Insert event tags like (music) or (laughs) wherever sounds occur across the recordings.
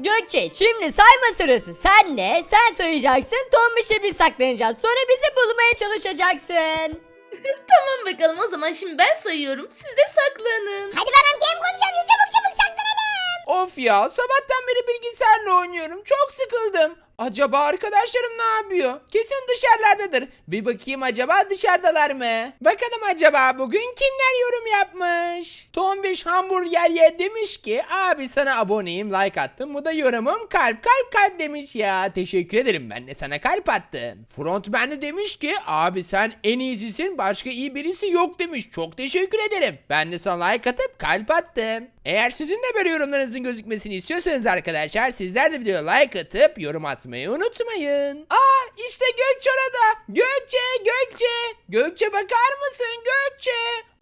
Gökçe şimdi sayma sırası. Sen ne? Sen sayacaksın. Tombiş'e biz saklanacağız. Sonra bizi bulmaya çalışacaksın. (laughs) Tamam bakalım o zaman şimdi ben sayıyorum. Siz de saklanın. Hadi bakalım Kerem komiser amca çabuk çabuk saklanalım. Of ya sabahtan beri bilgisayarla oynuyorum. Çok sıkıldım. Acaba arkadaşlarım ne yapıyor? Kesin dışarılardadır. Bir bakayım acaba dışarıdalar mı? Bakalım acaba bugün kimler yorum yapmış? Tombiş hamburger ye demiş ki abi sana aboneyim like attım. Bu da yorumum kalp kalp kalp demiş ya. Teşekkür ederim ben de sana kalp attım. Frontman de demiş ki abi sen en iyisisin başka iyi birisi yok demiş. Çok teşekkür ederim. Ben de sana like atıp kalp attım. Eğer sizin de böyle yorumlarınızın gözükmesini istiyorsanız arkadaşlar sizler de videoya like atıp yorum atmayı unutmayın. Aa işte Gökçe orada. Gökçe Gökçe. Gökçe bakar mısın Gökçe?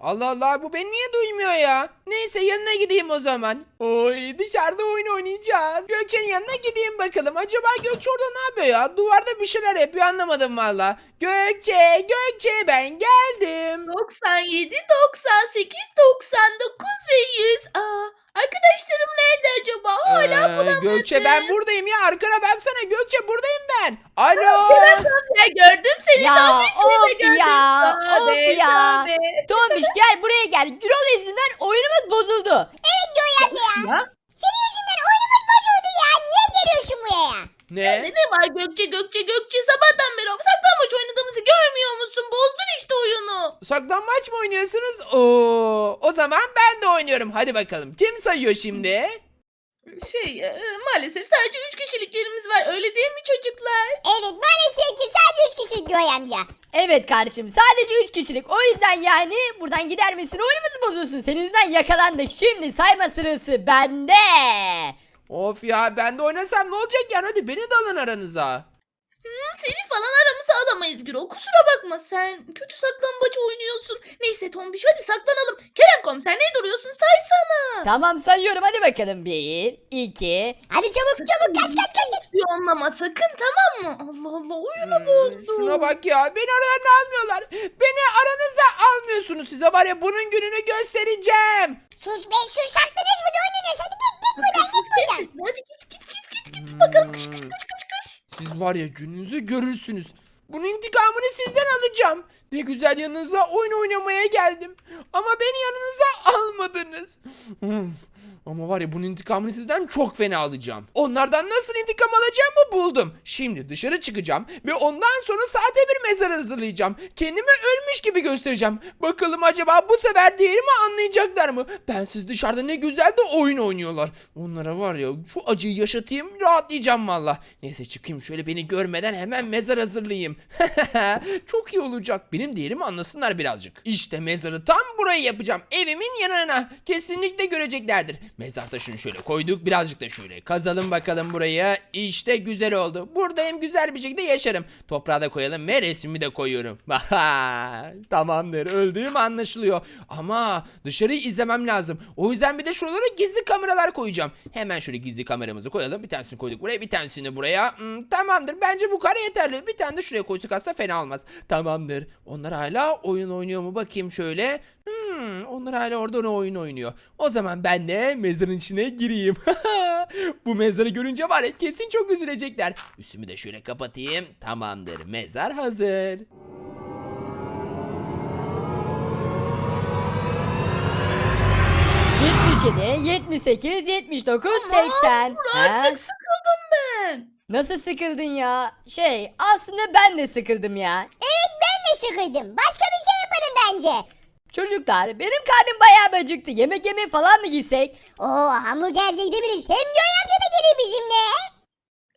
Allah Allah bu beni niye duymuyor ya? Neyse yanına gideyim o zaman. Oy dışarıda oyun oynayacağız. Gökçe'nin yanına gideyim bakalım. Acaba Gökçe orada ne yapıyor ya? Duvarda bir şeyler yapıyor anlamadım valla. Gökçe Gökçe ben geldim. 97, 98, 99 ve 100. Aa, arkadaşlarım nerede acaba? Hala Ee, bulamadım. Gökçe ben buradayım ya arkana baksana Gökçe buradayım ben. Alo. Kerem komiser gördüm seni. Ya, seni of gördüm. ya, Sabe, of ya. sabe. Tombiş gel buraya gel. Gürol yüzünden oyunumuz bozuldu. Evet Göğe amca ya. Ya, Senin yüzünden oyunumuz bozuldu ya. Niye geliyorsun buraya? Ne? ne, ne var Gökçe Gökçe Gökçe sabahtan beri saklanmaç oynadığımızı görmüyor musun? Bozdun işte oyunu. Saklambaç mı oynuyorsunuz? Oo, o zaman ben de oynuyorum. Hadi bakalım. Kim sayıyor şimdi? Şey e, maalesef sadece 3 kişilik yerimiz var öyle değil mi çocuklar? Evet maalesef ki sadece üç kişi Göğe amca. Evet kardeşim sadece 3 kişilik. O yüzden yani buradan gider misin oyunumuzu bozulsun. Senin yüzünden yakalandık. Şimdi sayma sırası bende. Of ya ben de oynasam ne olacak yani? Hadi beni de alın aranıza. Hmm, Seni falan aramıza alamayız Gürol. Kusura bakma sen. Kötü saklambaç oynuyorsun. Neyse Tombiş hadi saklanalım. Kerem komiser ne duruyorsun saysana. Tamam sayıyorum hadi bakalım. 1, 2, Hadi çabuk çabuk kaç kaç kaç kaç. Spiyonlama sakın tamam mı? Allah Allah oyunu bozdu. Hmm, Şuna bak ya. Beni aralarına almıyorlar. Beni aranıza almıyorsunuz. Size var ya bunun gününü göstereceğim. Sus be sus saklanıyoruz burada. Hadi var ya gününüzü görürsünüz. Bunun intikamını sizden alacağım. Ne güzel yanınıza oyun oynamaya geldim. Ama beni yanınıza almadınız. Ama var ya bunun intikamını sizden çok fena alacağım. Onlardan nasıl intikam alacağımı buldum. Şimdi dışarı çıkacağım ve ondan sonra sahte bir mezar hazırlayacağım. Kendimi ölmüş gibi göstereceğim. Bakalım acaba bu sefer değerimi anlayacaklar mı? Ben siz dışarıda ne güzel de oyun oynuyorlar. Onlara var ya şu acıyı yaşatayım rahatlayacağım valla. Neyse çıkayım şöyle beni görmeden hemen mezar hazırlayayım. (laughs) Çok iyi olacak. Benim değerimi anlasınlar birazcık. İşte mezarı tam buraya yapacağım. Evimin yanına. Kesinlikle göreceklerdir. Mezar taşını şöyle koyduk. Birazcık da şöyle kazalım bakalım buraya. İşte güzel oldu. Buradayım güzel bir şekilde yaşarım. Toprağa da koyalım ve resmimi de koyuyorum. (laughs) Tamamdır. Öldüğüm anlaşılıyor. Ama dışarıyı izlemem lazım. O yüzden bir de şuralara gizli kameralar koyacağım. Hemen şöyle gizli kameramızı koyalım. Bir tanesini koyduk buraya, bir tanesini buraya. Hmm, tamamdır. Bence bu kare yeterli. Bir tane de şuraya koysak aslında fena olmaz. Tamamdır. Onlar hala oyun oynuyor mu? Bakayım şöyle. Hmm, onlar hala orada oyun oynuyor. O zaman ben de mezarın içine gireyim. (laughs) bu mezarı görünce var ya kesin çok üzülecekler. Üstümü de şöyle kapatayım. Tamamdır. Mezar hazır. yetmiş 78, 79, 80. Ha? Artık sıkıldım ben. Nasıl sıkıldın ya? Şey aslında ben de sıkıldım ya. Evet ben de sıkıldım. Başka bir şey yapalım bence. Çocuklar benim karnım bayağı bir acıktı. Yemek yemeye falan mı gitsek? Oo hamburgerciye gidebiliriz. Hem Göğe amca da gelir bizimle.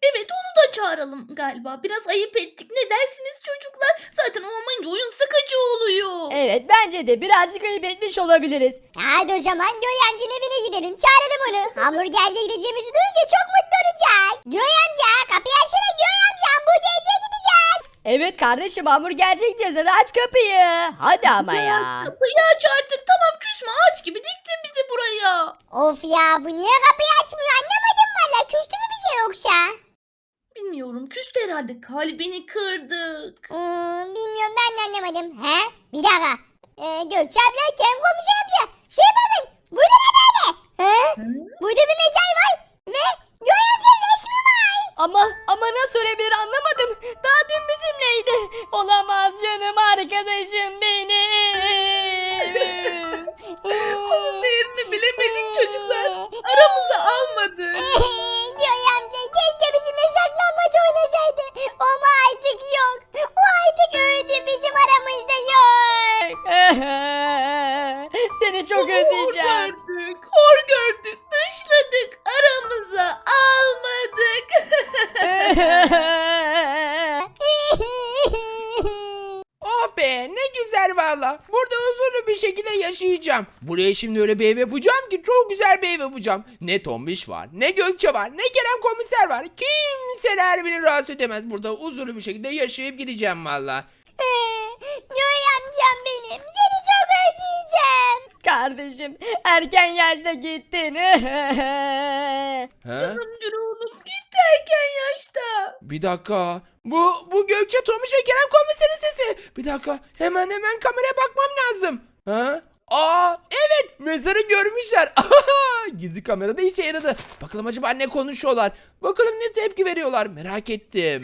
Evet onu da çağıralım galiba. Biraz ayıp ettik. Ne dersiniz çocuklar? Zaten olmayınca oyun sıkıcı oluyor. Evet bence de birazcık ayıp etmiş olabiliriz. Hadi o zaman amcanın evine gidelim. Çağıralım onu. Hamburgerciye gideceğimizi duyunca çok mutlu olacak. Göğe amca kapıyı açsana Göğe amca. Hamburgerciye. Evet kardeşim hamburgerciye gideceğiz hadi aç kapıyı. Hadi ama ya. Kapıyı aç artık. Tamam küsme ağaç gibi diktin bizi buraya. Of ya bu niye kapıyı açmıyor anlamadım valla. Küstü mü bize yoksa? Bilmiyorum küstü herhalde. Kalbini kırdık. Hmm, bilmiyorum ben de anlamadım. He? Bir dakika. Ee, Gökçe abla Kem komiser amca. Şuraya bakın. Burada ne böyle? He? Burada bir metal Oh (laughs) be ne güzel valla. Burada huzurlu bir şekilde yaşayacağım. Buraya şimdi öyle bir ev yapacağım ki çok güzel bir ev yapacağım. Ne Tombiş var, ne Gökçe var, ne Kerem komiser var. Kimseler beni rahatsız edemez. Burada huzurlu bir şekilde yaşayıp gideceğim valla. Göğe amcam benim. Seni çok özleyeceğim. Kardeşim erken yaşta gittin. Ha? Canım Gürol'um gitti erken yaşta. Bir dakika. Bu bu Gökçe Tomuş ve Kerem komiserin sesi. Bir dakika. Hemen hemen kameraya bakmam lazım. Ha? Aa evet mezarı görmüşler. (laughs) Gizli kamerada işe yaradı. Bakalım acaba ne konuşuyorlar. Bakalım ne tepki veriyorlar. Merak ettim.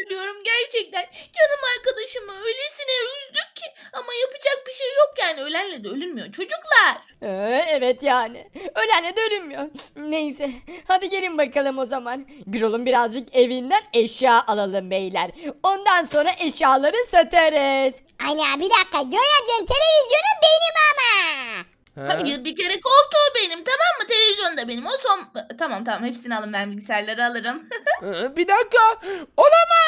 Üzülüyorum gerçekten. Canım arkadaşımı öylesine üzdük ki. Ama yapacak bir şey yok yani. Ölenle de ölünmüyor çocuklar. Ee, evet yani. Ölenle de ölünmüyor. (sniffs) Neyse. Hadi gelin bakalım o zaman. Gürol'un birazcık evinden eşya alalım beyler. Ondan sonra eşyaları satarız. Ana bir dakika amcanın televizyonu benim ama. Ha? Hayır bir kere koltuğu benim tamam mı? Televizyon da benim. O son... Tamam tamam hepsini alın ben bilgisayarları alırım. (laughs) Ee, Bir dakika. Olamaz.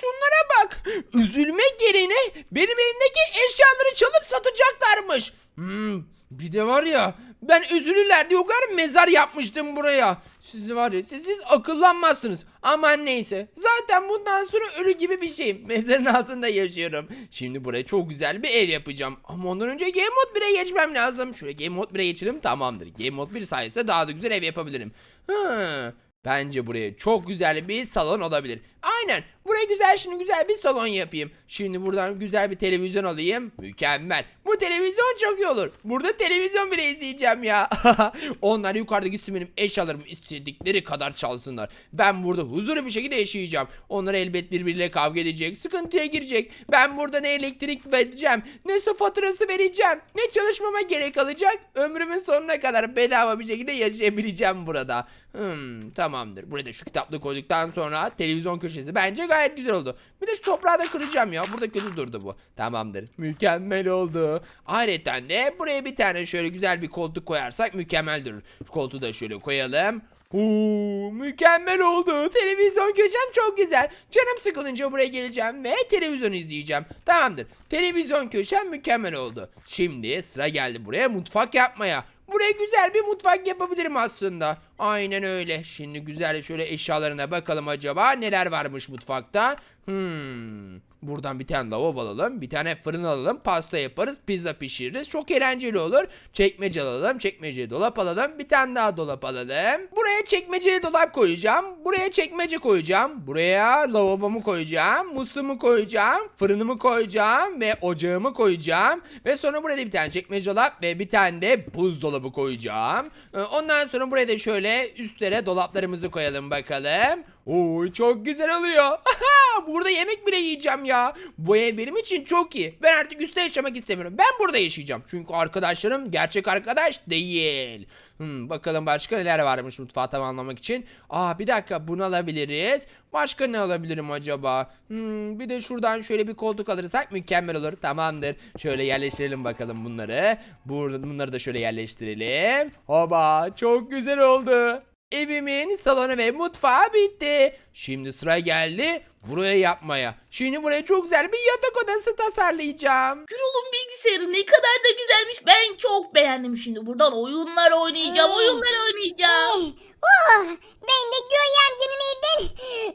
Şunlara bak. Üzülmek yerine benim elimdeki eşyaları çalıp satacaklarmış. Hmm, bir de var ya ben üzülürler diye o kadar mezar yapmıştım buraya. Siz var ya siz, siz akıllanmazsınız. Aman neyse. Zaten bundan sonra ölü gibi bir şeyim. (laughs) Mezarın altında yaşıyorum. Şimdi buraya çok güzel bir ev yapacağım. Ama ondan önce Game Mode 1'e geçmem lazım. Şöyle Game Mode 1'e geçelim tamamdır. Game Mode 1 sayesinde daha da güzel ev yapabilirim. Hı. Bence buraya çok güzel bir salon olabilir. Aynen. Buraya güzel şimdi güzel bir salon yapayım. Şimdi buradan güzel bir televizyon alayım. Mükemmel. Bu televizyon çok iyi olur. Burada televizyon bile izleyeceğim ya. (laughs) Onlar yukarıda gitsin benim eşyalarımı istedikleri kadar çalsınlar. Ben burada huzurlu bir şekilde yaşayacağım. Onlar elbet birbiriyle kavga edecek. Sıkıntıya girecek. Ben burada ne elektrik vereceğim. Ne su faturası vereceğim. Ne çalışmama gerek kalacak. Ömrümün sonuna kadar bedava bir şekilde yaşayabileceğim burada. Hmm, tamamdır. Buraya da şu kitaplığı koyduktan sonra televizyon köşesi bence gayet güzel oldu. Bir de şu toprağı da kıracağım ya. Burada kötü durdu bu. Tamamdır. Mükemmel oldu. Ayrıca de buraya bir tane şöyle güzel bir koltuk koyarsak mükemmel durur. Koltuğu da şöyle koyalım. Oo, mükemmel oldu. Televizyon köşem çok güzel. Canım sıkılınca buraya geleceğim ve televizyon izleyeceğim. Tamamdır. Televizyon köşem mükemmel oldu. Şimdi sıra geldi buraya mutfak yapmaya. Buraya güzel bir mutfak yapabilirim aslında. Aynen öyle. Şimdi güzel şöyle eşyalarına bakalım acaba neler varmış mutfakta. Hmm. Buradan bir tane lavabo alalım. Bir tane fırın alalım. Pasta yaparız. Pizza pişiririz. Çok eğlenceli olur. Çekmece alalım. Çekmeceye dolap alalım. Bir tane daha dolap alalım. Buraya çekmeceye dolap koyacağım. Buraya çekmece koyacağım. Buraya lavabomu koyacağım. Musluğumu koyacağım. Fırınımı koyacağım. Ve ocağımı koyacağım. Ve sonra buraya da bir tane çekmece dolap ve bir tane de buzdolabı koyacağım. Ee, Ondan sonra buraya da şöyle üstlere dolaplarımızı koyalım bakalım. Oo çok güzel oluyor. (laughs) burada yemek bile yiyeceğim ya. Bu ev benim için çok iyi. Ben artık üstte yaşamak istemiyorum. Ben burada yaşayacağım. Çünkü arkadaşlarım gerçek arkadaş değil. Hmm, bakalım başka neler varmış mutfağı tamamlamak için. Aa bir dakika bunu alabiliriz. Başka ne alabilirim acaba? Hmm, bir de şuradan şöyle bir koltuk alırsak mükemmel olur. Tamamdır. Şöyle yerleştirelim bakalım bunları. Burada bunları da şöyle yerleştirelim. Hoba çok güzel oldu. Evimin salonu ve mutfağı bitti. Şimdi sıra geldi buraya yapmaya. Şimdi buraya çok güzel bir yatak odası tasarlayacağım. Gürol'un bilgisayarı ne kadar da güzelmiş. Ben çok beğendim şimdi. Buradan oyunlar oynayacağım. Ee, Oyunlar oynayacağım. Eh, oh, ben de Göğe amcanın evden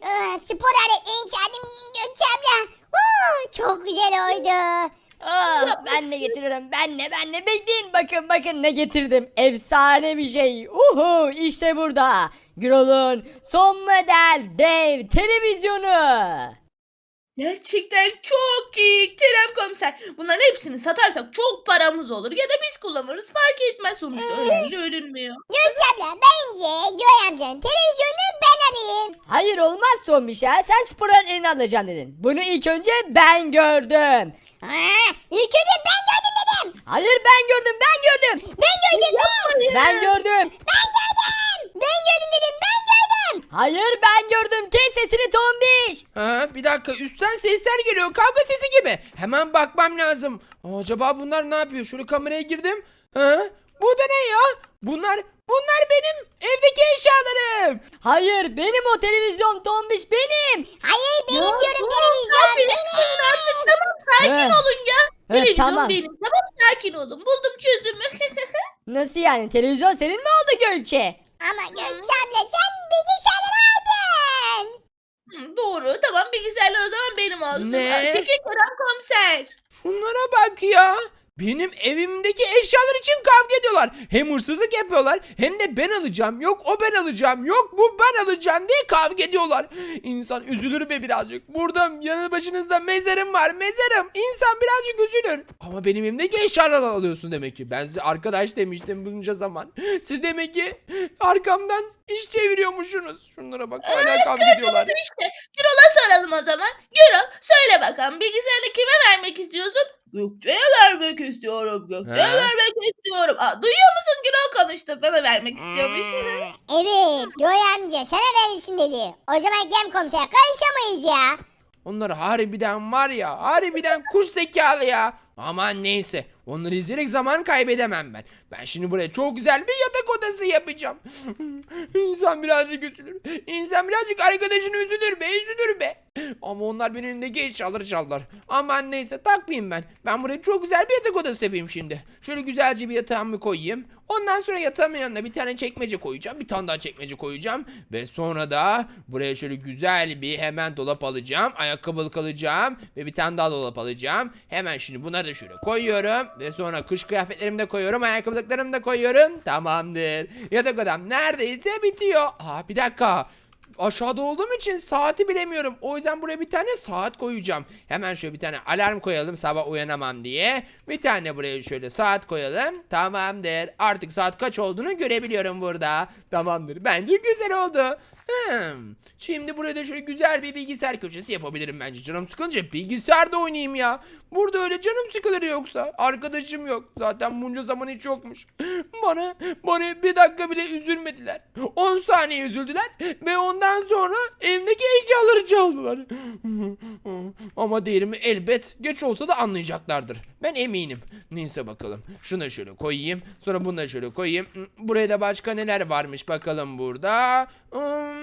eh, spor aletlerini çaldım Gökçe abla. Oh, çok güzel oldu. Aa, ben Yapmışsın. de getiriyorum. Ben ne ben ne bekleyin bakın bakın ne getirdim. Efsane bir şey. Uhu işte burada. Gürol'un son model dev televizyonu. Gerçekten çok iyi Kerem komiser. Bunların hepsini satarsak çok paramız olur. Ya da biz kullanırız fark etmez sonuçta. Öyle ölünmüyor. Gökçe abla bence Göğe amcanın televizyonunu alayım. Hayır olmaz Tombiş ya. Sen spor aletlerini alacaksın dedin. Bunu ilk önce ben gördüm. Ha, ilk önce ben gördüm dedim. Hayır ben gördüm ben gördüm. Ben gördüm ben. Ben gördüm. Ben gördüm. Ben gördüm dedim ben gördüm. Hayır ben gördüm. Kes sesini Tombiş. Ha, bir dakika üstten sesler geliyor kavga sesi gibi. Hemen bakmam lazım. Aa, Acaba bunlar ne yapıyor? Şöyle kameraya girdim. Ha? Bu da ne ya? Bunlar bunlar benim evdeki eşyalarım. Hayır benim o televizyon tombiş benim. Hayır benim Ya, diyorum televizyon Abi, benim. artık tamam sakin He. olun ya. He, Televizyon tamam. benim. Tamam sakin olun. Buldum çözümü. (laughs) Nasıl yani televizyon senin mi oldu Gökçe? Ama Gökçe abla sen bilgisayarları aldın. Hı, Doğru. Tamam bilgisayarlar o zaman benim olsun. Ne? Çekil Kerem komiser. Şunlara bak ya. Benim evimdeki eşyalar için kavga ediyorlar. Hem hırsızlık yapıyorlar hem de ben alacağım. Yok o ben alacağım. Yok bu ben alacağım diye kavga ediyorlar. İnsan üzülür be birazcık. Burada yanı başınızda mezarım var mezarım. İnsan birazcık üzülür. Ama benim evimdeki eşyaları alıyorsun demek ki. Ben size arkadaş demiştim bunca zaman. Siz demek ki arkamdan iş çeviriyormuşsunuz. Şunlara bak hala kavga ediyorlar. İşte. Gürol'a soralım o zaman. Gürol söyle bakalım bilgisayarını kime vermek istiyorsun? Gökçe'ye vermek istiyorum. Gökçe'ye He? vermek istiyorum. Aa, duyuyor musun Gürol konuştu. Bana vermek istiyormuş. Evet Göğe amca sana verirsin dedi. O zaman gem komiser karışamayız ya. Onlar harbiden var ya harbiden kuş zekalı ya. Aman neyse onları izleyerek zaman kaybedemem ben. Ben şimdi buraya çok güzel bir yatak odası yapacağım. (laughs) İnsan birazcık üzülür. İnsan birazcık arkadaşını üzülür be üzülür be. Ama onlar benim önümdeki eşyaları çaldılar. Aman neyse takmayayım ben. Ben buraya çok güzel bir yatak odası yapayım şimdi. Şöyle güzelce bir yatağımı koyayım. Ondan sonra yatağımın yanına bir tane çekmece koyacağım. Bir tane daha çekmece koyacağım. Ve sonra da buraya şöyle güzel bir hemen dolap alacağım. Ayakkabılık alacağım. Ve bir tane daha dolap alacağım. Hemen şimdi bunları da şöyle koyuyorum. Ve sonra kış kıyafetlerimi de koyuyorum. Ayakkabılıklarımı da koyuyorum. Tamamdır. Yatak odam neredeyse bitiyor. Aa bir dakika. Aşağıda olduğum için saati bilemiyorum. O yüzden buraya bir tane saat koyacağım. Hemen şöyle bir tane alarm koyalım sabah uyanamam diye. Bir tane buraya şöyle saat koyalım. Tamamdır. Artık saat kaç olduğunu görebiliyorum burada. Tamamdır. Bence güzel oldu. Hmm. Şimdi buraya da şöyle güzel bir bilgisayar köşesi yapabilirim bence. Canım sıkılınca bilgisayarda oynayayım ya. Burada öyle canım sıkılır yoksa. Arkadaşım yok. Zaten bunca zaman hiç yokmuş. (gasps) Bana, bana bir dakika bile üzülmediler. 10 saniye üzüldüler ve ondan sonra evdeki eşyaları çaldılar. (gasps) Ama değerimi elbet geç olsa da anlayacaklardır. Ben eminim. Neyse bakalım. Şunu da şöyle koyayım. Sonra bunu da şöyle koyayım. Buraya da başka neler varmış bakalım burada. Hmm,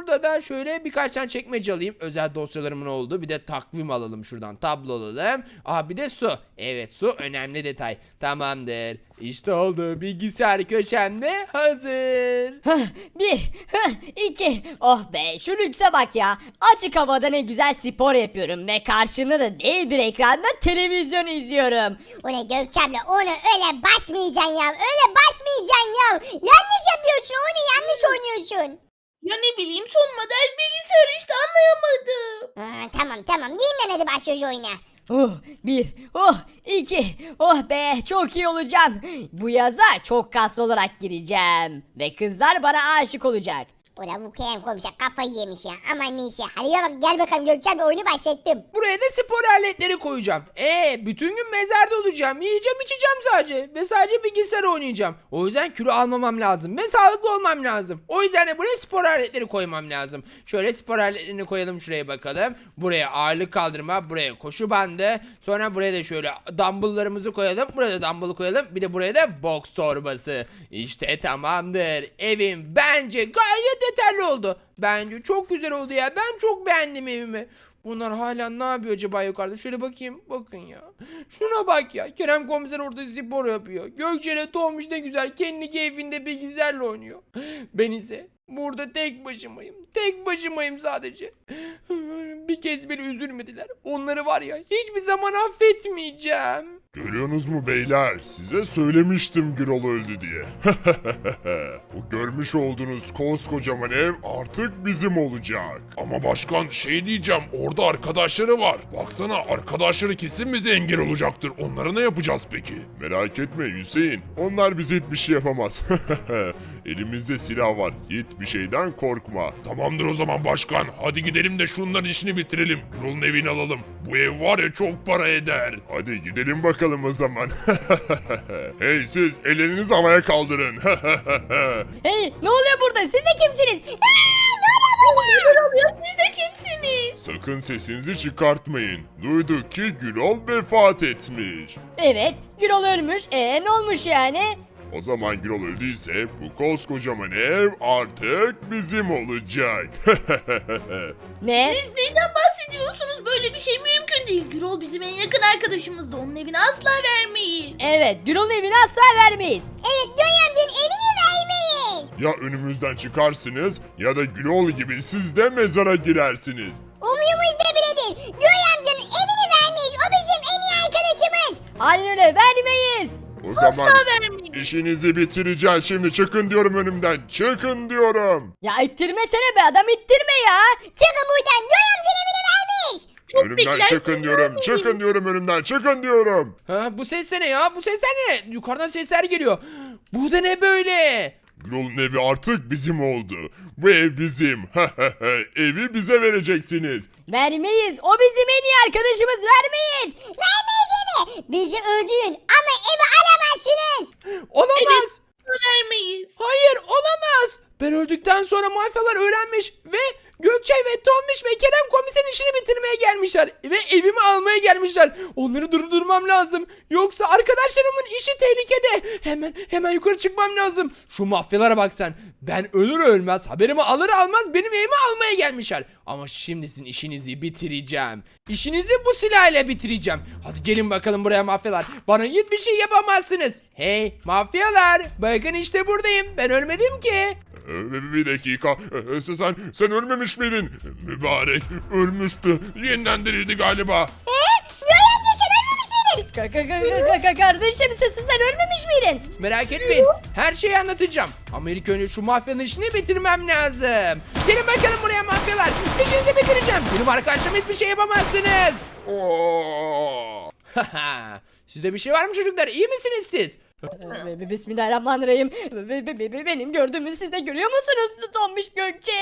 burada da şöyle birkaç tane çekmece alayım. Özel dosyalarımın olduğu. Bir de takvim alalım şuradan. Tablo alalım. Aa bir de su. Evet su önemli detay. Tamamdır. İşte oldu. Bilgisayar köşemde hazır. Hah, bir, hah, iki. Oh be şu lükse bak ya. Açık havada ne güzel spor yapıyorum ve karşımda da dev bir ekranda televizyon izliyorum. O ne Gökçe abla onu öyle basmayacaksın ya. Öyle basmayacaksın ya. Yanlış yapıyorsun oyunu yanlış oynuyorsun. Ya ne bileyim son model bilgisayarı işte anlayamadım. Ha, tamam tamam yeniden hadi başlıyoruz oyuna. Oh bir, oh iki, oh be çok iyi olacağım. Bu yaza çok kaslı olarak gireceğim. Ve kızlar bana aşık olacak. Ulan bu KM komiser kafayı yemiş ya. Aman neyse. Hadi ya bak gel bakalım Gökçe abla oyunu başlattım. Buraya da spor aletleri koyacağım. Ee, bütün gün mezarda olacağım. Yiyeceğim içeceğim sadece. Ve sadece bilgisayar oynayacağım. O yüzden kilo almamam lazım. Ve sağlıklı olmam lazım. O yüzden de buraya spor aletleri koymam lazım. Şöyle spor aletlerini koyalım şuraya bakalım. Buraya ağırlık kaldırma. Buraya koşu bandı. Sonra buraya da şöyle dumbbelllarımızı koyalım. Buraya da dumbbell koyalım. Bir de buraya da boks torbası. İşte tamamdır. Evim bence gayet yeterli oldu. Bence çok güzel oldu ya. Ben çok beğendim evimi. Bunlar hala ne yapıyor acaba yukarıda? Şöyle bakayım. Bakın ya. Şuna bak ya. Kerem komiser orada spor yapıyor. Gökçe'yle Tomuş ne güzel. Kendi keyfinde bilgisayarla oynuyor. Ben ise burada tek başımayım. Tek başımayım sadece. Bir kez bile üzülmediler. Onları var ya hiçbir zaman affetmeyeceğim. Görüyorsunuz mu beyler? Size söylemiştim Gürol öldü diye. (laughs) Bu görmüş olduğunuz koskocaman ev artık bizim olacak. Ama başkan şey diyeceğim orada arkadaşları var. Baksana arkadaşları kesin bize engel olacaktır. Onlara ne yapacağız peki? Merak etme Hüseyin. Onlar bize hiçbir şey yapamaz. (laughs) Elimizde silah var. Hiçbir şeyden korkma. Tamamdır o zaman başkan. Hadi gidelim de şunların işini bitirelim. Gürol'un evini alalım. Bu ev var ya çok para eder. Hadi gidelim bakalım o zaman. (laughs) hey siz ellerinizi havaya kaldırın. (laughs) Hey ne oluyor burada siz de kimsiniz? Neler oluyor siz de kimsiniz? Sakın sesinizi çıkartmayın. Duyduk ki Gürol vefat etmiş. Evet Gürol ölmüş. E ne olmuş yani? O zaman Gürol öldüyse bu koskocaman ev artık bizim olacak. (laughs) Ne? Neyden bahsediyorsunuz? Böyle bir şey mümkün değil. Gürol bizim en yakın arkadaşımızdı. Onun evini asla vermeyiz. Evet Gürol'un evini asla vermeyiz. Evet Göğe amcanın evini vermeyiz. ya önümüzden çıkarsınız ya da Gürol gibi siz de mezara girersiniz. Umuyumuzda bile değil. Göğe amcanın evini vermeyiz. O bizim en iyi arkadaşımız. Aynen öyle vermeyiz. O zaman işinizi bitireceğiz şimdi çıkın diyorum önümden çıkın diyorum. Ya ittirmesene be adam ittirme ya. Çıkın buradan. Göğe amcanın evini önümden çıkın diyorum çıkın diyorum önümden çıkın diyorum. Ha, bu ses de ne ya? Bu sesler ne? Yukarıdan sesler geliyor. Bu da ne böyle? Gürol'un evi artık bizim oldu. Bu ev bizim. (laughs) Evi bize vereceksiniz. Vermeyiz. O bizim en iyi arkadaşımız vermeyiz. Vermeyiz evi. Bizi öldürün ama evi alamazsınız. Olamaz. vermeyiz. Hayır olamaz. Ben öldükten sonra mafyalar öğrenmiş ve Gökçe ve Tombiş ve Kerem komiserin işini bitirmeye gelmişler. Ve evimi almaya gelmişler. Onları durdurmam lazım. Yoksa arkadaşlarımın işi tehlikede. Hemen hemen yukarı çıkmam lazım. Şu mafyalara bak sen. Ben ölür ölmez haberimi alır almaz benim evimi almaya gelmişler. Ama şimdi sizin işinizi bitireceğim. İşinizi bu silahla bitireceğim. Hadi gelin bakalım buraya mafyalar. Bana hiçbir şey yapamazsınız. Hey mafyalar bakın işte buradayım. Ben ölmedim ki. Ee, Bir dakika. Ee, Sen, sen ölmemiş miydin? Mübarek ölmüştü. Yeniden dirildi galiba. Ka- ka- ka- ka- ka- kardeşim sen, sen ölmemiş miydin? Merak etmeyin. Her şeyi anlatacağım. Ama ilk önce şu mafyanın işini bitirmem lazım. Gelin bakalım buraya mafyalar. İşinizi bitireceğim. Benim arkadaşlarım hiçbir şey yapamazsınız. Oo! Haha. (laughs) Sizde bir şey var mı çocuklar? İyi misiniz siz? Be- be- Bismillahirrahmanirrahim. Be- be- be- be- Benim gördüğümü siz de görüyor musunuz Tombiş Gökçe?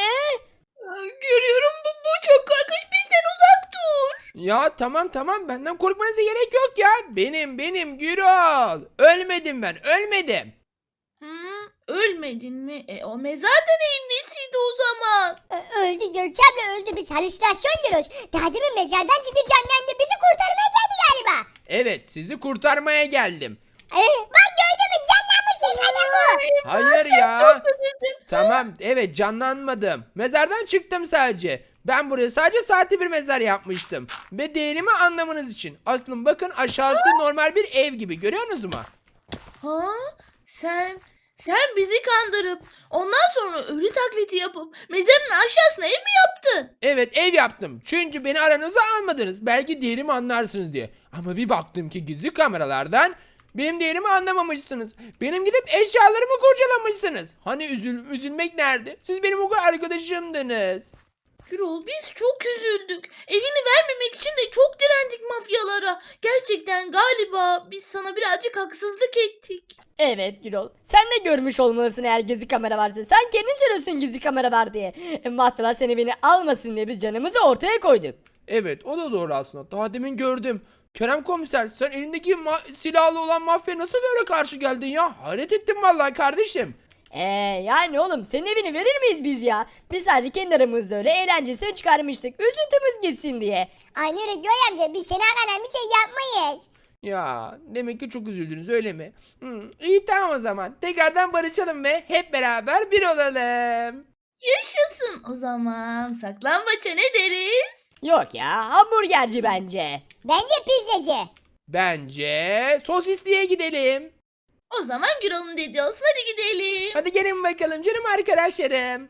Görüyorum bu, bu çok korkunç. Bizden uzak dur. Ya tamam tamam benden korkmanıza gerek yok ya. Benim benim Gürol. Ölmedim ben ölmedim. Hmm, ölmedin mi? E, o mezar da neyin nesiydi o zaman? Ö- öldü Gökçe abla öldü. Biz halüsinasyon görüyoruz. Daha demin mezardan çıktı canlandı. Bizi kurtarmaya geldi galiba. Evet sizi kurtarmaya geldim. Ee, bak gördün mü canlanmış tek adam bu. Hayır ya. Tamam evet canlanmadım. Mezardan çıktım sadece. Ben buraya sadece sahte bir mezar yapmıştım. Ve değerimi anlamanız için. Aslında bakın aşağısı normal bir ev gibi görüyorsunuz mu? Ha? Sen sen bizi kandırıp ondan sonra ölü taklidi yapıp mezarın aşağısına ev mi yaptın? Evet ev yaptım. Çünkü beni aranıza almadınız. Belki değerimi anlarsınız diye. Ama bir baktım ki gizli kameralardan benim değerimi anlamamışsınız. Benim gidip eşyalarımı kurcalamışsınız. Hani üzül üzülmek nerede? Siz benim o kadar arkadaşımdınız. Gürol biz çok üzüldük. Evini vermemek için de çok direndik mafyalara. Gerçekten galiba biz sana birazcık haksızlık ettik. Evet Gürol. Sen de görmüş olmalısın eğer gizli kamera varsa. Sen kendin söylüyorsun gizli kamera var diye. E, mafyalar seni evine almasın diye biz canımızı ortaya koyduk. Evet o da doğru aslında. Daha demin gördüm. Kerem komiser sen elindeki ma- silahlı olan mafya nasıl öyle karşı geldin ya? Hayret ettim vallahi kardeşim. Eee yani oğlum senin evini verir miyiz biz ya? Biz sadece kendi aramızda öyle eğlencesine çıkarmıştık. Üzüntümüz gitsin diye. Aynı öyle Göğe amca biz sana kadar bir şey yapmayız. Ya demek ki çok üzüldünüz öyle mi? Hmm, iyi tamam o zaman. Tekrardan barışalım ve hep beraber bir olalım. Yaşasın o zaman. Saklambaça ne deriz? Yok ya hamburgerci bence. Bence pizzacı. Bence sosisliğe gidelim. O zaman Gürol'un dediği olsun hadi gidelim. Hadi gelin bakalım canım arkadaşlarım.